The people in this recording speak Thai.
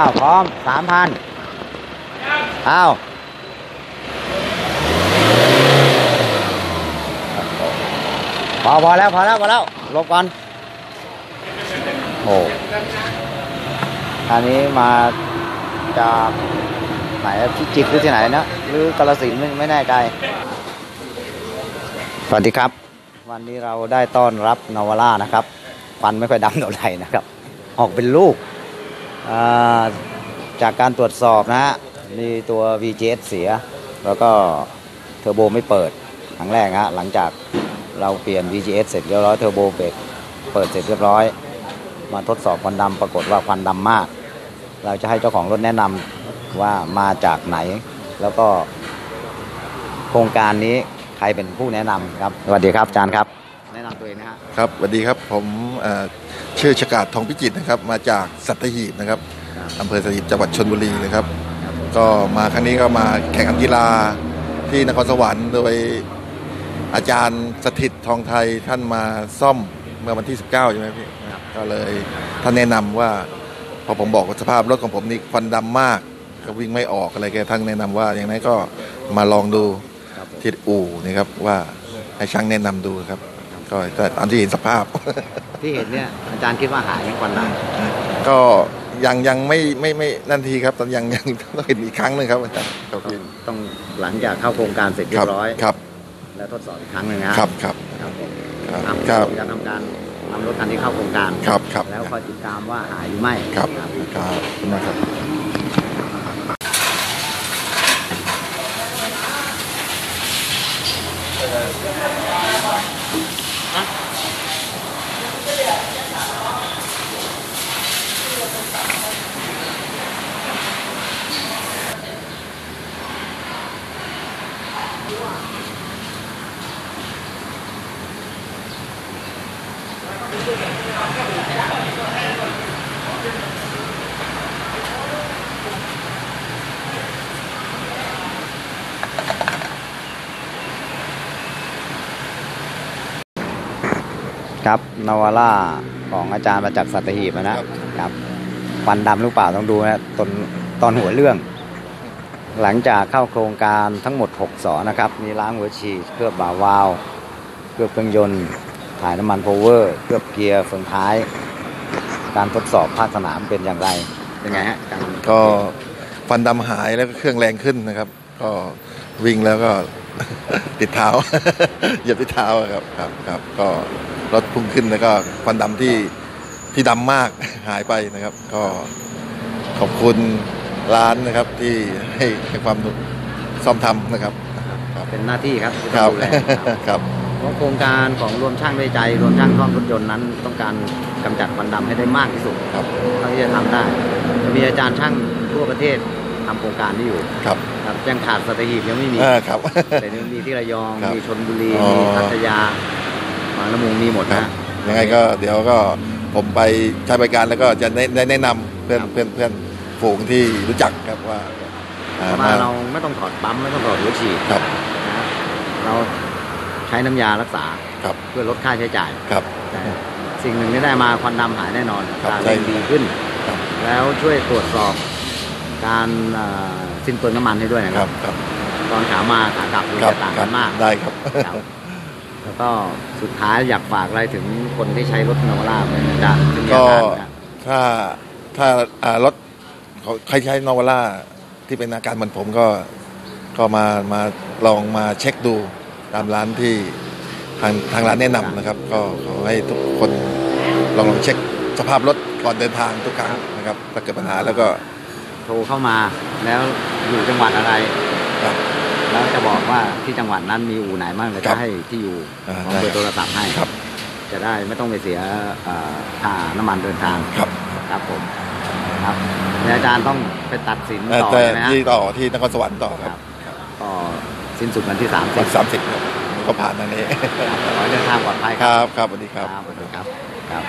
อ้าวพร้อมสามพันอ้าวพอพอแล้วพอแล้วพอแล้วลบก่อนโอ้อันนี้มาจากไหนพิจิตรหรือที่ไหนนะหรือกาลสินไม่ไม่แน่ใจ สวัสดีครับ วันนี้เราได้ต้อนรับนวาร่านะครับฟันไม่ค่อยดำเท่าไหร่นะครับ ออกเป็นลูก จากการตรวจสอบนะฮะมีตัว VGS เสีย แล้วก็เทอร์โบไม่เปิดครั้งแรกฮะหลังจากเราเปลี่ยน VGS เสร็จเรียบร้อยเทอร์โบเปิดเปิดเสร็จเรียบร้อย มาทดสอบควันดำปรากฏว่าควันดำมาก เราจะให้เจ้าของรถแนะนำว่ามาจากไหน แล้วก็โครงการนี้ใครเป็นผู้แนะนำครับสวัสดีครับอาจารย์ครับ แนะนำตัวเองนะฮะครับสวัสดีครับผมเอ่อ ชื่อชกาดทองพิจิตรนะครับ มาจากสัตหีบนะครับอำเภอสัตหีบจังหวัดชนบุรีนะครับ ก็มาครั้งนี้ก็มาแข่งขันกีฬาที่นครสวรรค์โดยอาจารย์สถิตทองไทยท่านมาซ่อมเมื่อวันที่ 19 ใช่ไหมพี่ก็เลยท่านแนะนำว่าพอผมบอกว่าสภาพรถของผมนี่ควันดำมากก็วิ่งไม่ออกอะไรแกท่านแนะนำว่า อย่างนั้นก็มาลองดูครับผมที่อู่นี่ครับว่าให้ช่างแนะนำดูครับ ก็ก็ตามที่เห็นสภาพ ที่เห็นเนี่ยอาจารย์คิดว่าหายไหมควันดก็ยังยังไม่ไม่ไม่นั่นทีครับตอนยังยังต้องเห็นอีกครั้งหนึงครับอาจารย์ครับพี่ำต้องหลังจากเข้าโครงการเสร็จเรียครับบร้อยครับ แล้วทดสอบอีกครั้งหนึ่งนะครับครับครับผมครับครับครับจะทำการนำรถคันนี้เข้าโครงการครับครับแล้วคอยติดตามว่าหายหรือไม่ครับครับนะครับ ครับนาวาร่าของอาจารย์มาจากสัตหีบนะครับครับควันดำหรือเปล่าต้องดูนะตอนตอนหัวเรื่อง หลังจากเข้าโครงการทั้งหมด 6สอนะครับ มีล้างหัวฉีดเคลือบบาวาล์วเคลือบเครื่องยนต์ ถ่ายน้ำมันโพเวอร์ เคลือบเกียร์เฟืองท้าย การทดสอบภาคสนามเป็นอย่างไร เป็นไงฮะการก็ฟันดำหายแล้วก็เครื่องแรงขึ้นนะครับ ก็วิ่งแล้วก็ ติดเท้า เหยียบที่เท้าอะครับครับครับก็รถพุ่งขึ้นแล้วก็ฟันดำที่ที่ดำมากหายไปนะครับ ก็ขอบคุณ ร้านนะครับที่ให้ให้ความซ่อมทำนะครับครับเป็นหน้าที่ครับที่คต้รัอบงดูแลครับครับเพราะโครงการของรวมช่างด้วยใจรวมช่างซ่อมรถยนต์นั้นต้องการกำจัดควันดำให้ได้มากที่สุดครับเท่าที่จะทำได้จะมีอาจารย์ช่างทั่วประเทศทำโครงการนี้อยู่ครับครับยังขาดสัตหีบยังไม่มีอ่าครับแต่นี่มีที่ระยองครับมีชนบุรีอ๋อมีพัทยาบางละมุงมีหมดครันะบยังไงก็เดี๋ยวก็ผมไปใช้บริการแล้วก็จะได้ได้แนะนำเพื่อนเพื่อนเพื่อน ฝูงที่รู้จักครับว่าอ่เพราะว่าเราไม่ต้องถอดปั๊มไม่ต้องถอดหัวฉีดครับนะเราใช้น้ำยารักษาครับเพื่อลดค่าใช้จ่าย ครับ แต่สิ่งหนึ่งที่ได้มาควันดำหายแน่นอนครับการใช่เร่งดีขึ้น ครับ แล้วช่วยตรวจสอบการเอ่อสิ้นเปลืองน้ำมันให้ด้วยนะคครัรับบครับตอนขามาขากลับดูครับจะต่างครักับนมากได้ครับ ครับแล้วก็สุดท้ายอยากฝากอะไรถึงคนที่ใช้รถนาวาร่าเป็นอาจารย์ที่มีก็อาการนะถ้าถ้าอ่ารถ เขาใครใช้นอวาร่าที่เป็นอาการเหมือนผมก็ก็มามาลองมาเช็คดูตามร้านที่ทางทางร้านแนะนำนะครับ ก็ขอให้ทุกคนลองลองเช็คสภาพรถก่อนเดินทางทุกครั้งนะครับถ้าเกิดปัญหาแล้วก็โทรเข้ามาแล้วอยู่จังหวัดอะไร ครับ แล้วจะบอกว่าที่จังหวัดนั้นมีอู่ไหนบ้างเดี๋ยวครัจะบให้ที่อยู่อ่าของได้เบอร์โทรศัพท์ให้ครับจะได้ไม่ต้องไปเสียเอ่อค่าน้ำมันเดินทางครับ ครับผม ครับเดี๋ยวอาจารย์ต้องไปตัดสินเอ่อต่อแต่ใช่ไหมฮะที่ต่อที่นครสวรรค์ต่อคครัรับบก็สิ้นสุดวันที่สามสิวับนสามสิบครับก็ผ่านทางนี้ขอให้เดินทางปลอดภัยครับครับสวัสดีครับ ครับสวัสดีครับครับ